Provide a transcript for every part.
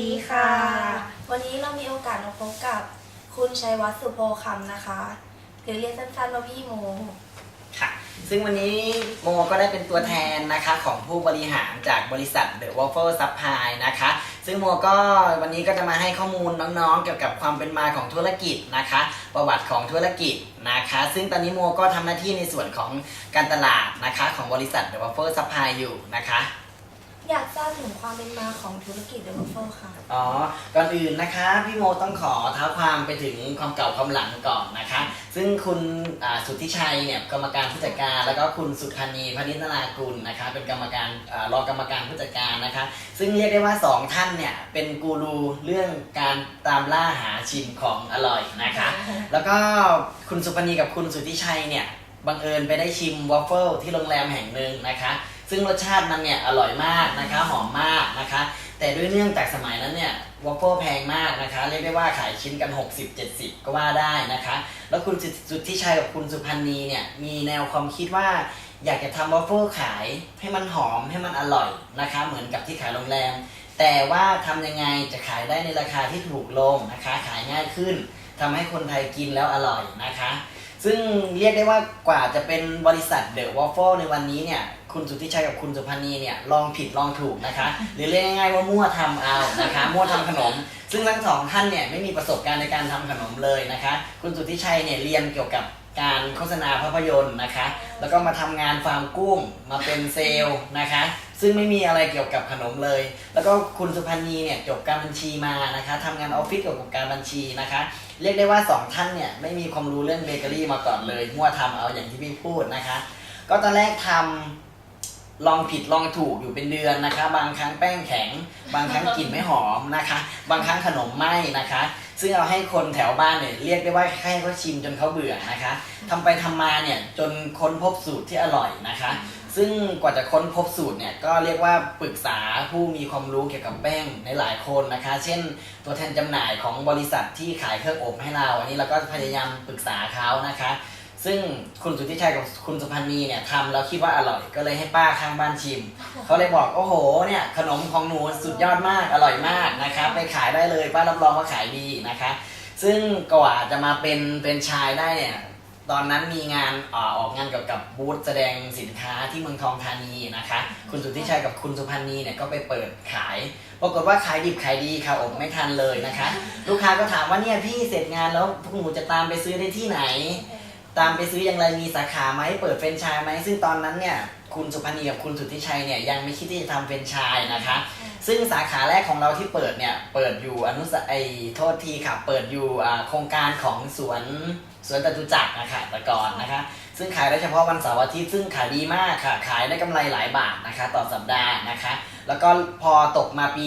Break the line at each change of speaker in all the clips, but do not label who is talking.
ดีค่ะ วันนี้เรามีโอกาสมาพบกับคุณชัยวัฒน์สุโพคำนะคะ หรือเรียกสั้นๆว่าพี่โม
ค่ะ ซึ่งวันนี้โมก็ได้เป็นตัวแทนนะคะของผู้บริหารจากบริษัท The Waffle Supply นะคะ ซึ่งโมก็วันนี้ก็จะมาให้ข้อมูลน้องๆ เกี่ยวกับความเป็นมาของธุรกิจนะคะ ประวัติของธุรกิจนะคะ ซึ่งตอนนี้โมก็ทำหน้าที่ในส่วนของการตลาดนะคะของบริษัท The Waffle Supply อยู่นะคะ
อยากทราบถึงความเป็นมาของธุรกิจเดลิเวอรค่ะ
อ๋อ ก่อนอื่นนะคะพี่โมต้องขอเท้าความไปถึงความเก่าความหลังก่อนนะคะ ซึ่งคุณอ่าสุทธิชัยเนี่ยกรรมการผู้จัดการ แล้วก็คุณสุพนธ์นีพนิษนากุลนะคะ เป็นกรรมการอารองกรรมการผู้จัดการนะคะ ซึ่งเรียกได้ว่าสองท่านเนี่ยเป็นกูรูเรื่องการตามล่าหาชิมของอร่อยนะคะ แล้วก็คุณสุพนีกับคุณสุทธิชัยเนี่ยบังเอิญไปได้ชิมวอฟเฟิลที่โรงแรมแห่งหนึ่งนะคะ ซึ่งรสชาติมันเนี่ยอร่อยมากนะคะหอมมากนะคะ แต่ด้วยเนื่องจากสมัยนั้นเนี่ยวอฟเฟิลแพงมากนะคะเรียกได้ว่าขายชิ้นกัน 60-70 ก็ว่าได้นะคะ แล้วคุณสุดทธิชัยกับคุณสุพันธ์นีเนี่ยมีแนวความคิดว่าอยากจะทำวอฟเฟิลขายให้มันหอมให้มันอร่อยนะคะ เหมือนกับที่ขายโรงแรม แต่ว่าทำยังไงจะขายได้ในราคาที่ถูกลงนะคะ ขายง่ายขึ้นทำให้คนไทยกินแล้วอร่อยนะคะ ซึ่งเรียกได้ว่ากว่าจะเป็นบริษัทเดอะวอฟเฟิลในวันนี้เนี่ย คุณสุทธิชัยกับคุณสุพันธ์นีเนี่ยลองผิดลองถูกนะคะ หรือเรียกง่ายๆว่ามั่วทำเอานะคะ มั่วทำขนม ซึ่งทั้งสองท่านเนี่ยไม่มีประสบการณ์ในการทำขนมเลยนะคะ คุณสุทธิชัยเนี่ยเรียนเกี่ยวกับการโฆษณาภาพยนตร์นะคะ แล้วก็มาทำงานฟาร์มกุ้งมาเป็นเซลล์นะคะ ซึ่งไม่มีอะไรเกี่ยวกับขนมเลย แล้วก็คุณสุพันธ์นีเนี่ยจบการบัญชีมานะคะทำงานออฟฟิศเกี่ยวกับการบัญชีนะคะ เรียกได้ว่าสองท่านเนี่ยไม่มีความรู้เรื่องเบเกอรี่มาก่อนเลยมั่วทำเอาอย่างที่พี่พูดนะคะ ก็ตอนแรกทำ ลองผิดลองถูกอยู่เป็นเดือนนะคะ บางครั้งแป้งแข็ง บางครั้งกลิ่นไม่หอมนะคะ บางครั้งขนมไหม้นะคะ ซึ่งเอาให้คนแถวบ้านเนี่ยเรียกได้ว่าให้เขาชิมจนเขาเบื่อนะคะทำไปทำมาเนี่ยจนค้นพบสูตรที่อร่อยนะคะ ซึ่งกว่าจะค้นพบสูตรเนี่ยก็เรียกว่าปรึกษาผู้มีความรู้เกี่ยวกับแป้งในหลายคนนะคะ เช่น ตัวแทนจำหน่ายของบริษัทที่ขายเครื่องอบให้เรา อันนี้เราก็พยายามปรึกษาเขานะคะ ซึ่งคุณสุทธิชัยกับคุณสุพันธ์นีเนี่ยทำแล้วคิดว่าอร่อยก็เลยให้ป้าข้างบ้านชิม เขาเลยบอกโอ้โหเนี่ยขนมของหนูสุดยอดมากอร่อยมากนะคะไปขายได้เลยป้ารับรองว่าขายดีนะคะ ซึ่งกว่าจะมาเป็นเป็นชายได้เนี่ยตอนนั้นมีงานเออออกงานเกี่ยวกับบูธแสดงสินค้าที่เมืองทองธานีนะคะ คุณสุทธิชัยกับคุณสุพันธ์นีเนี่ยก็ไปเปิดขาย ปรากฏว่าขายดิบขายดีค่ะอบไม่ทันเลยนะคะ ลูกค้าก็ถามว่าเนี่ยพี่เสร็จงานแล้วพวกหนูจะตามไปซื้อได้ที่ไหน ตามไปซื้ออย่างไรมีสาขาไหมเปิดเฟรนชส์ไหมซึ่งตอนนั้นเนี่ยคุณสุพนีกับคุณสุทธิชัยเนี่ยยังไม่คิดที่จะทำเฟรนชส์นะคะ ซึ่งสาขาแรกของเราที่เปิดเนี่ยเปิดอยู่อนุสไอโทษทีค่ะเปิดอยู่อ่าโครงการของสวนสวนจตุจักรนะคะแต่ก่อนนะคะ ซึ่งขายได้เฉพาะวันเสาร์อาทิตย์ซึ่งขายดีมากค่ะ ขายได้กำไรหลายบาทนะคะ ต่อสัปดาห์นะคะ แล้วก็พอตกมาปี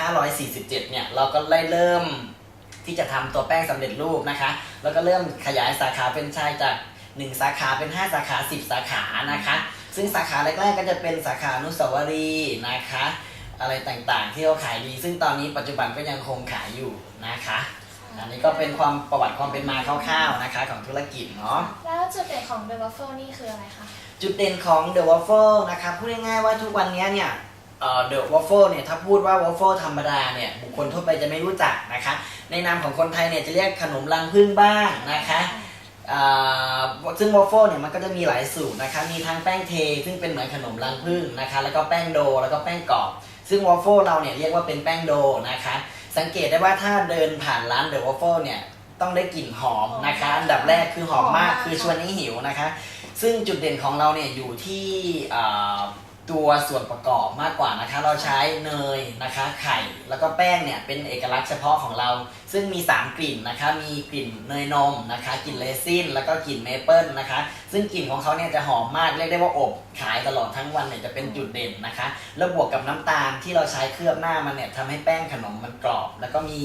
2547 เนี่ยเราก็ได้เริ่ม ที่จะทำตัวแป้งสำเร็จรูปนะคะ แล้วก็เริ่มขยายสาขาเป็นไชายจาก 1 สาขาเป็น 5 สาขา 10 สาขานะคะ ซึ่งสาขาแรกๆก็จะเป็นสาขาอนุสาวรีย์นะคะ อะไรต่างๆ ที่เขาขายดี ซึ่งตอนนี้ปัจจุบันก็ยังคงขายอยู่นะคะอันนี้ก็เป็นความประวัติความเป็นมาคร่าวๆนะคะของธุรกิจเนาะ
แล้วจุดเด่นของ The Waffle นี่คืออะไรคะ
จุดเด่นของ The Waffle นะครับพูดง่ายๆว่าทุกวันนี้เนี่ย เอ่อ The Waffle เนี่ยถ้าพูดว่า Waffle ธรรมดาเนี่ยบุคคลทั่วไปจะไม่รู้จักนะคะ ในนามของคนไทยเนี่ยจะเรียกขนมรังผึ้งบ้างนะคะซึ่ง Waffle เนี่ยมันก็จะมีหลายสูตรนะคะมีทั้งแป้งเท ซึ่งเป็นเหมือนขนมรังผึ้งนะคะแล้วก็แป้งโดแล้วก็แป้งกรอบ ซึ่ง Waffle เราเนี่ยเรียกว่าเป็นแป้งโดนะคะ สังเกตได้ว่าถ้าเดินผ่านร้าน The Waffle เนี่ยต้องได้กลิ่นหอมนะคะอันดับแรกคือหอมมากคือชวนให้หิวนะคะ ซึ่งจุดเด่นของเราเนี่ยอยู่ที่ ตัวส่วนประกอบมากกว่านะคะ เราใช้เนยนะคะ ไข่แล้วก็แป้งเนี่ยเป็นเอกลักษณ์เฉพาะของเรา ซึ่งมี 3 กลิ่นนะคะ มีกลิ่นเนยนมนะคะกลิ่นเรซินแล้วก็กลิ่นเมเปิลนะคะ ซึ่งกลิ่นของเขาเนี่ยจะหอมมากเรียกได้ว่าอบขายตลอดทั้งวันเนี่ยจะเป็นจุดเด่นนะคะ แล้วบวกกับน้ำตาลที่เราใช้เคลือบหน้ามันเนี่ยทำให้แป้งขนมมันกรอบ แล้วก็มี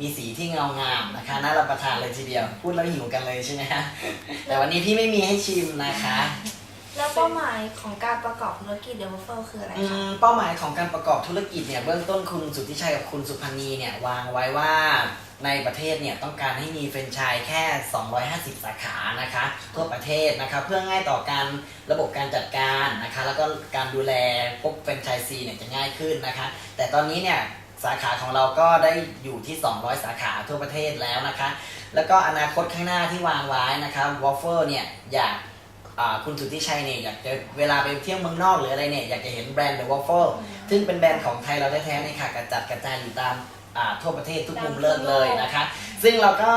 มีสีที่เงางามนะคะน่ารับประทานเลยทีเดียว พูดแล้วหิวกันเลยใช่ไหมฮะแต่วันนี้พี่ไม่มีให้ชิมนะคะ
แล้วเป้าหมายของการประกอบธุรกิจเดลิเวอร์คืออะไร
อื
คะ
มเป้าหมายของการประกอบธุรกิจเนี่ยเบื้องต้นคุณสุทธิชัยกับคุณสุพันธ์ีเนี่ยวางไว้ว่าในประเทศเนี่ยต้องการให้มีแฟรนไชส์แค่ 250 สาขานะคะทั่วประเทศนะคะเพื่อง่ายต่อการระบบการจัดการนะคะแล้วก็การดูแลพวกแฟรนไชส์ซีเนี่ยจะง่ายขึ้นนะคะ แต่ตอนนี้เนี่ยสาขาของเราก็ได้อยู่ที่ 200 สาขาทั่วประเทศแล้วนะคะ แล้วก็อนาคตข้างหน้าที่วางไว้นะคะวอฟเฟิลเนี่ยอยาก คุณสุทธิชัยเนี่ยอยากจะเวลาไปเที่ยวเมืองนอกหรืออะไรเนี่ยอยากจะเห็นแบรนด์เดอะวอฟเฟิลซึ่งเป็นแบรนด์ของไทยเราแท้ๆเนี่ยค่ะกระจัดกระจายอยู่ตามอ่าทั่วประเทศทุกมุมเลิกเลยนะคะ ซึ่งเราก็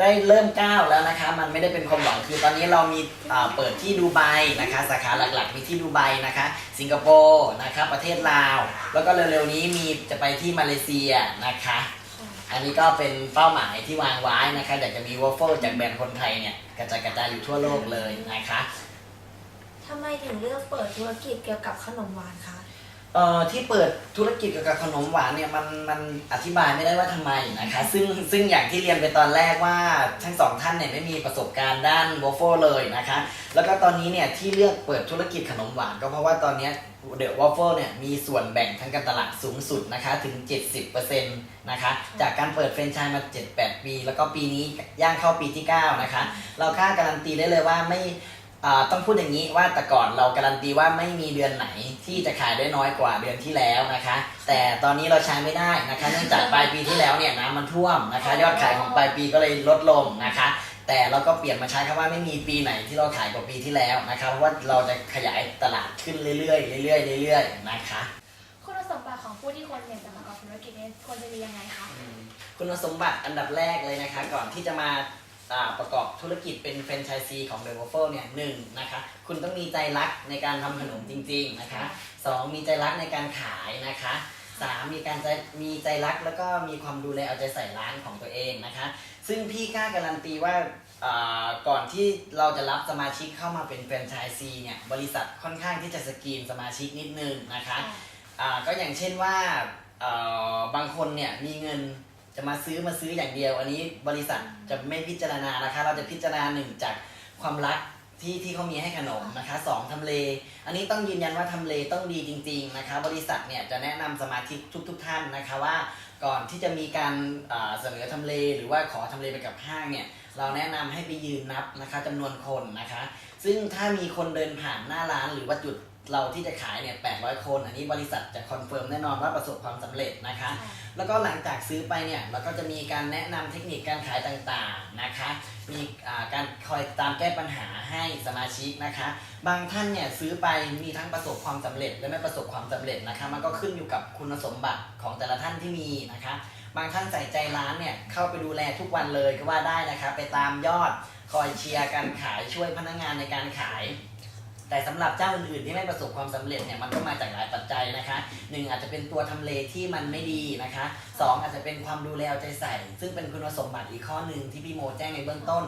ได้เริ่มก้าวแล้วนะคะ มันไม่ได้เป็นความหวังคือตอนนี้เรามีอ่าเปิดที่ดูไบนะคะ สาขาหลักๆมีที่ดูไบนะคะ สิงคโปร์นะคะประเทศลาว แล้วก็เร็วๆนี้มีจะไปที่มาเลเซียนะคะ อันนี้ก็เป็นเป้าหมายที่วางไว้นะคะอยากจะมีวอฟเฟิลจากแบรนด์คนไทยเนี่ยกระจายกระจายอยู่ทั่วโลกเลยนะคะ
ทำไมถึงเลือกเปิดธุรกิจเกี่ยวกับขนมหวานคะ
เอ่อที่เปิดธุรกิจเกี่ยวกับขนมหวานเนี่ยมันมันอธิบายไม่ได้ว่าทำไมนะคะ ซึ่งซึ่งอย่างที่เรียนไปตอนแรกว่าทั้งสองท่านเนี่ยไม่มีประสบการณ์ด้านวอฟเฟิลเลยนะคะ แล้วก็ตอนนี้เนี่ยที่เลือกเปิดธุรกิจขนมหวานก็เพราะว่าตอนเนี้เดอะวอฟเฟิลเนี่ยมีส่วนแบ่งทางการตลาดสูงสุดนะคะถึง 70%นะคะจากการเปิดแฟรนไชส์มา 7-8 ปี แล้วก็ปีนี้ย่างเข้าปีที่ 9 นะคะ เรากล้าการันตีได้เลยว่าไม่ อ่าต้องพูดอย่างนี้ว่าแต่ก่อนเราการันตีว่าไม่มีเดือนไหนที่จะขายได้น้อยกว่าเดือนที่แล้วนะคะ แต่ตอนนี้เราใช้ไม่ได้นะคะเนื่องจากปลายปีที่แล้วเนี่ยน้ำมันท่วมนะคะ ยอดขายของปลายปีก็เลยลดลงนะคะ แต่เราก็เปลี่ยนมาใช้คำว่าไม่มีปีไหนที่เราขายกว่าปีที่แล้วนะคะเพราะว่าเราจะขยายตลาดขึ้นเรื่อยๆเรื่อยๆเรื่อยๆนะคะ
คุณสมบัติของผู้ที่คนอยากจะประกอบธุรกิจนี้ควรจะมียังไงคะ
คุณสมบัติอันดับแรกเลยนะคะ ก่อนที่จะมาอ่า ประกอบธุรกิจเป็นแฟรนไชส์ซีของ The Waffle เนี่ยหนึ่งนะคะคุณต้องมีใจรักในการทำขนมจริง ๆนะคะสองมีใจรักในการขายนะคะสามมีการใจมีใจรักแล้วก็มีความดูแลเอาใจใส่ร้านของตัวเองนะคะ ซึ่งพี่กล้าการันตีว่าอ่าก่อนที่เราจะรับสมาชิกเข้ามาเป็นแฟรนไชส์ซีเนี่ยบริษัทค่อนข้างที่จะสกรีนสมาชิกนิดนึงนะคะอ่าก็อย่างเช่นว่าเอ่อบางคนเนี่ยมีเงิน จะมาซื้อมาซื้ออย่างเดียว อันนี้บริษัทจะไม่พิจารณานะคะ เราจะพิจารณาหนึ่งจากความรักที่ที่เขามีให้ขนมนะคะสองทำเล อันนี้ต้องยืนยันว่าทำเลต้องดีจริง ๆนะคะ บริษัทเนี่ยจะแนะนำสมาชิกทุกๆท่านนะคะว่าก่อนที่จะมีการอ่าเสนอทำเล หรือว่าขอทำเลไปกับห้างเนี่ยเราแนะนำให้ไปยืนนับนะคะจำนวนคนนะคะ ซึ่งถ้ามีคนเดินผ่านหน้าร้านหรือว่าจุด เราที่จะขายเนี่ย800 คน อันนี้บริษัทจะคอนเฟิร์มแน่นอนว่าประสบความสำเร็จนะคะ แล้วก็หลังจากซื้อไปเนี่ยเราก็จะมีการแนะนำเทคนิคการขายต่างๆนะคะ มีอ่าการคอยตามแก้ปัญหาให้สมาชิกนะคะ บางท่านเนี่ยซื้อไปมีทั้งประสบความสำเร็จ และไม่ประสบความสำเร็จนะคะ มันก็ขึ้นอยู่กับคุณสมบัติของแต่ละท่านที่มีนะคะ บางท่านใส่ใจร้านเนี่ยเข้าไปดูแลทุกวันเลยก็ว่าได้นะคะ ไปตามยอดคอยเชียร์การขายช่วยพนักงานในการขาย แต่สำหรับเจ้าอื่นๆที่ไม่ประสบความสำเร็จเนี่ยมันก็มาจากหลายปัจจัยนะคะหนึ่งอาจจะเป็นตัวทำเลที่มันไม่ดีนะคะสองอาจจะเป็นความดูแลเอาใจใส่ ซึ่งเป็นคุณสมบัติอีกข้อหนึ่งที่พี่โมแจ้งในเบื้องต้น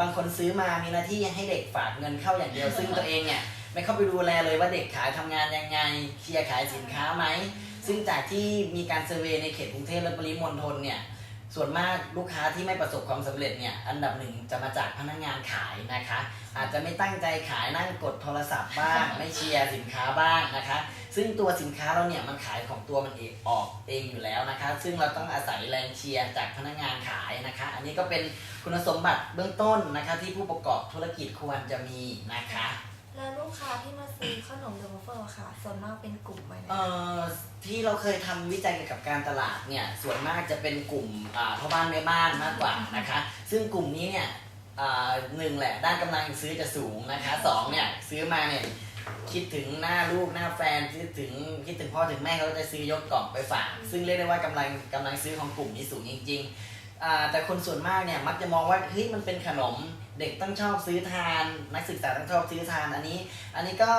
บางคนซื้อมามีหน้าที่ให้เด็กฝากเงินเข้าอย่างเดียว ซึ่งตัวเองเนี่ยไม่เข้าไปดูแลเลยว่าเด็กขายทำงานยังไงเคลียร์ขายสินค้าไหมซึ่งจากที่มีการเซอร์เวยในเขตกรุงเทพและปริมณฑลเนี่ย ส่วนมากลูกค้าที่ไม่ประสบความสำเร็จเนี่ยอันดับหนึ่งจะมาจากพนักงานขายนะคะ อาจจะไม่ตั้งใจขายนั่งกดโทรศัพท์บ้าง ไม่เชียร์สินค้าบ้างนะคะ ซึ่งตัวสินค้าเราเนี่ยมันขายของตัวมันเองออกเองอยู่แล้วนะคะ ซึ่งเราต้องอาศัยแรงเชียร์จากพนักงานขายนะคะ อันนี้ก็เป็นคุณสมบัติเบื้องต้นนะคะ ที่ผู้ประกอบธุรกิจควรจะมีนะคะ
แล้วลูกค้าที่มาซื้อขนมเดอะวอฟเฟิลค่ะ ส่วนมากเป็นกลุ่มไหมนะ
เอ่อที่เราเคยทำวิจัยเกี่ยวกับการตลาดเนี่ยส่วนมากจะเป็นกลุ่มอ่าพ่อบ้านแม่บ้านมากกว่านะคะ ซึ่งกลุ่มนี้เนี่ยอ่าหนึ่งแหละด้านกำลังซื้อจะสูงนะคะสองเนี่ยซื้อมาเนี่ยคิดถึงหน้าลูกหน้าแฟนคิดถึงคิดถึงพ่อถึงแม่เขาก็จะซื้อยกกล่องไปฝากซึ่งเรียกได้ว่ากำลังกำลังซื้อของกลุ่มนี้สูงจริงๆอ่าแต่คนส่วนมากเนี่ยมักจะมองว่าเฮ้ยมันเป็นขนม เด็กต้องชอบซื้อทาน นักศึกษาต้องชอบซื้อทานอันนี้ อันนี้ก็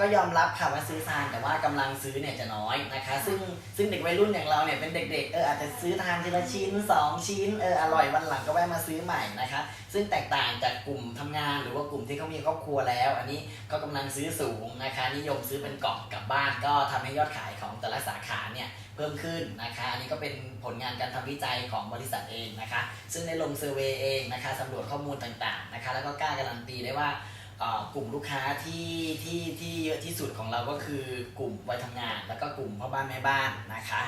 ก็ยอมรับค่ะว่าซื้อทานแต่ว่ากำลังซื้อเนี่ยจะน้อยนะคะ ซึ่งซึ่งเด็กวัยรุ่นอย่างเราเนี่ยเป็นเด็กๆเอออาจจะซื้อทานทีละชิ้น 2 ชิ้นเอออร่อยวันหลังก็แวะมาซื้อใหม่นะคะ ซึ่งแตกต่างจากกลุ่มทำงานหรือว่ากลุ่มที่เขามีครอบครัวแล้ว อันนี้ก็กำลังซื้อสูงนะคะนิยมซื้อเป็นกล่องกลับบ้านก็ทำให้ยอดขายของแต่ละสาขาเนี่ย พิ่มขึ้นนะคะ อันนี้ก็เป็นผลงานการทำวิจัยของบริษัทเองนะคะ ซึ่งได้ลงเซอร์เวยเองนะคะสำรวจข้อมูลต่างๆนะคะ แล้วก็กล้าการันตีได้ว่าเอ่อกลุ่มลูกค้าที่ที่ที่เยอะที่สุดของเราก็คือกลุ่มวัยทำงาน แล้วก็กลุ่มพ่อบ้านแม่บ้านนะคะ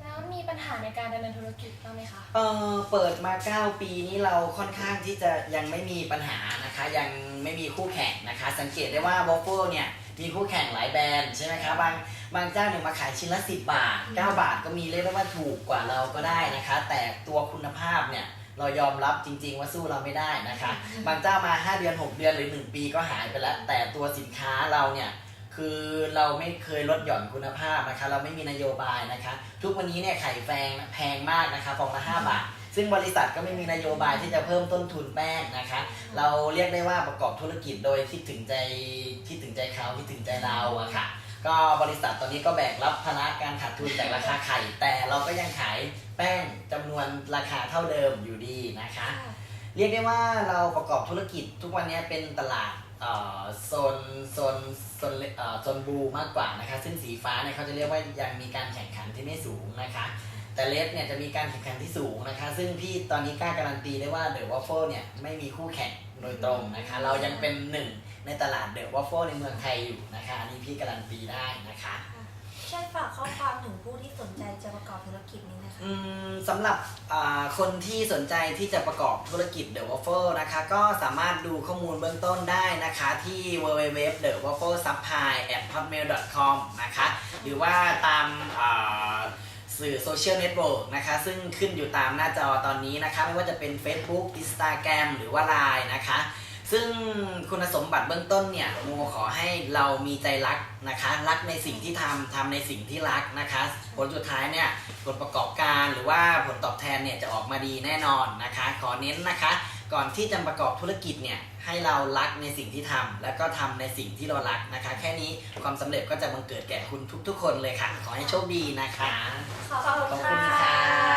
แล้วมีปัญหาในการดำเนินธุรกิจบ้างไหมคะ
เออเปิดมา 9 ปีนี้เราค่อนข้างที่จะยังไม่มีปัญหานะคะ ยังไม่มีคู่แข่งนะคะ สังเกตได้ว่าวอฟเฟิลเนี่ยมีคู่แข่งหลายแบรนด์ใช่ไหมคะบาง บางเจ้าเนี่ยมาขายชิ้นละ 10 บาท 9 บาทก็มีเรียกได้ว่าถูกกว่าเราก็ได้นะคะ แต่ตัวคุณภาพเนี่ยเรายอมรับจริง ๆ ว่าสู้เราไม่ได้นะคะ บางเจ้ามา 5 เดือน 6 เดือนหรือ 1 ปีก็หายไปแล้ว แต่ตัวสินค้าเราเนี่ยคือเราไม่เคยลดหย่อนคุณภาพนะคะ เราไม่มีนโยบายนะคะ ทุกวันนี้เนี่ยไข่แพงแพงมากนะคะฟองละ5บาท ซึ่งบริษัทก็ไม่มีนโยบายที่จะเพิ่มต้นทุนแป้งนะคะ เราเรียกได้ว่าประกอบธุรกิจโดยคิดถึงใจคิดถึงใจเขาคิดถึงใจเราอะค่ะ ก็บริษัทตอนนี้ก็แบกรับภาระการขาดทุนจากราคาไข่ แต่เราก็ยังขายแป้งจำนวนราคาเท่าเดิมอยู่ดีนะคะ เรียกได้ว่าเราประกอบธุรกิจทุกวันนี้เป็นตลาดเอ่อ โซนโซนโซนเอ่อโซนบูมากกว่านะคะซึ่งสีฟ้าเนี่ยเขาจะเรียกว่ายังมีการแข่งขันที่ไม่สูงนะคะ แต่เลสเนี่ยจะมีการแข่งขันที่สูงนะคะ ซึ่งพี่ตอนนี้กล้าการันตีได้ว่าเดอะวอฟเฟิลเนี่ยไม่มีคู่แข่งโดยตรงนะคะ เรายังเป็นหนึ่งในตลาดเดอะวอฟเฟิลในเมืองไทยอยู่นะคะอันนี้พี่การันตีได้นะคะ
ช่วยฝากข้อความถึงผู้ที่สนใจจะประกอบธุรกิจนี้นะคะ
อืมสำหรับอ่าคนที่สนใจที่จะประกอบธุรกิจ The Waffle นะคะ ก็สามารถดูข้อมูลเบื้องต้นได้นะคะที่ www.thewafflesupply@hotmail.com นะคะ หรือว่าตามอ่าสื่อโซเชียลเน็ตเวิร์กนะคะ ซึ่งขึ้นอยู่ตามหน้าจอตอนนี้นะคะ ไม่ว่าจะเป็น Facebook Instagram หรือว่า Line นะคะ ซึ่งคุณสมบัติเบื้องต้นเนี่ยโมขอให้เรามีใจรักนะคะ รักในสิ่งที่ทำทำในสิ่งที่รักนะคะ ผลสุดท้ายเนี่ยผลประกอบการหรือว่าผลตอบแทนเนี่ยจะออกมาดีแน่นอนนะคะ ขอเน้นนะคะ ก่อนที่จะประกอบธุรกิจเนี่ยให้เรารักในสิ่งที่ทำแล้วก็ทำในสิ่งที่เรารักนะคะ แค่นี้ความสำเร็จก็จะบังเกิดแก่คุณทุก ๆ คนเลยค่ะ ขอให้โชคดีนะคะ
ขอบ
ขอบ
คุ
คุณณ
ค่ะ
ค่ะ